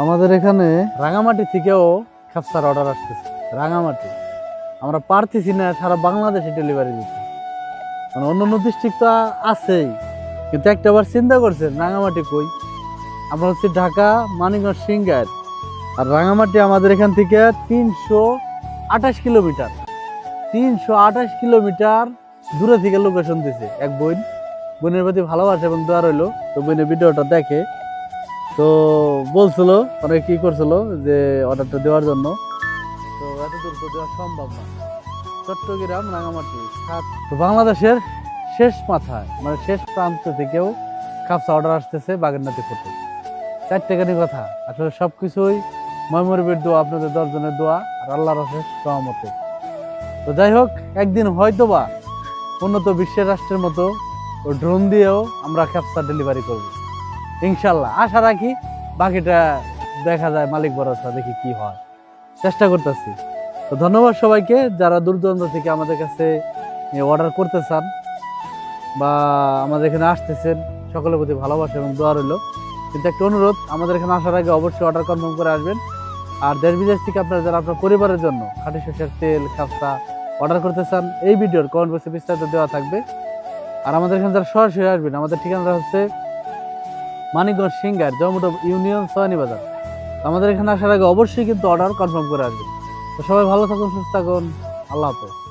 আমাদের এখানে রাঙামাটি থেকেও খাপসার অর্ডার আসতেছে। রাঙামাটি। আমরা পারতেছি না, সারা বাংলাদেশে ডেলিভারি দিতে। মানে অন্য অন্য ডিস্ট্রিক্ট তো আছেই। কিন্তু একটা বার চিন্তা করছেন, রাঙামাটি কই? আমরা হচ্ছে ঢাকা, মানিকগঞ্জ, সিঙ্গার। আর রাঙামাটি আমাদের এখান থেকে তিনশো আঠাশ কিলোমিটার। তিনশো আঠাশ কিলোমিটার দূরে থেকে লোকেশন দিছে। এক বোন। বোনের প্রতি ভালোবাসা এবং দোয়া রইল। তো বোনের ভিডিওটা দেখে তো বলছিল অনেক কি করছিল, যে অর্ডারটা দেওয়ার জন্য। তো এত দূর তো দেওয়া সম্ভব না। চট্টগ্রাম রাঙামাটি, সাত। তো বাংলাদেশের শেষ মাথায় মানে শেষ প্রান্ত থেকেও খাপসা অর্ডার আসতেছে বাগেরনাথি ফটো চারটেখানি কথা। আসলে সব কিছুই ময়মরবের দোয়া, আপনাদের দশজনের দোয়া, আর আল্লাহর অশেষ সহমতে তো যাই হোক, একদিন হয়তোবা উন্নত বিশ্বের রাষ্ট্রের মতো ড্রোন দিয়েও আমরা ক্যাপসা ডেলিভারি করব। ইনশাল্লাহ। আশা রাখি বাকিটা দেখা যায় মালিক ভরসা, দেখি কি হয়। চেষ্টা করতেছি। তো ধন্যবাদ সবাইকে, যারা দূর দূরান্ত থেকে আমাদের কাছে অর্ডার করতে চান বা আমাদের এখানে আসতেছেন, সকলের প্রতি ভালোবাসা এবং দোয়া রইল। কিন্তু একটা অনুরোধ, আমাদের এখানে আসার আগে অবশ্যই অর্ডার কনফার্ম করে আসবেন। আর দেশ বিদেশ থেকে আপনারা যারা আপনার পরিবারের জন্য খাঁটি সরষের তেল খাপসা অর্ডার করতে চান, এই ভিডিওর কমেন্ট বক্সে বিস্তারিত দেওয়া থাকবে। আর আমাদের এখানে যারা সরাসরি আসবেন, আমাদের ঠিকানাটা হচ্ছে মানিকগঞ্জ সিঙ্গার জমটো ইউনিয়ন সোয়ানি বাজার। আমাদের এখানে আসার আগে অবশ্যই কিন্তু অর্ডার কনফার্ম করে আসবেন। তো সবাই ভালো থাকুন, সুস্থ থাকুন। আল্লাহ হাফেজ।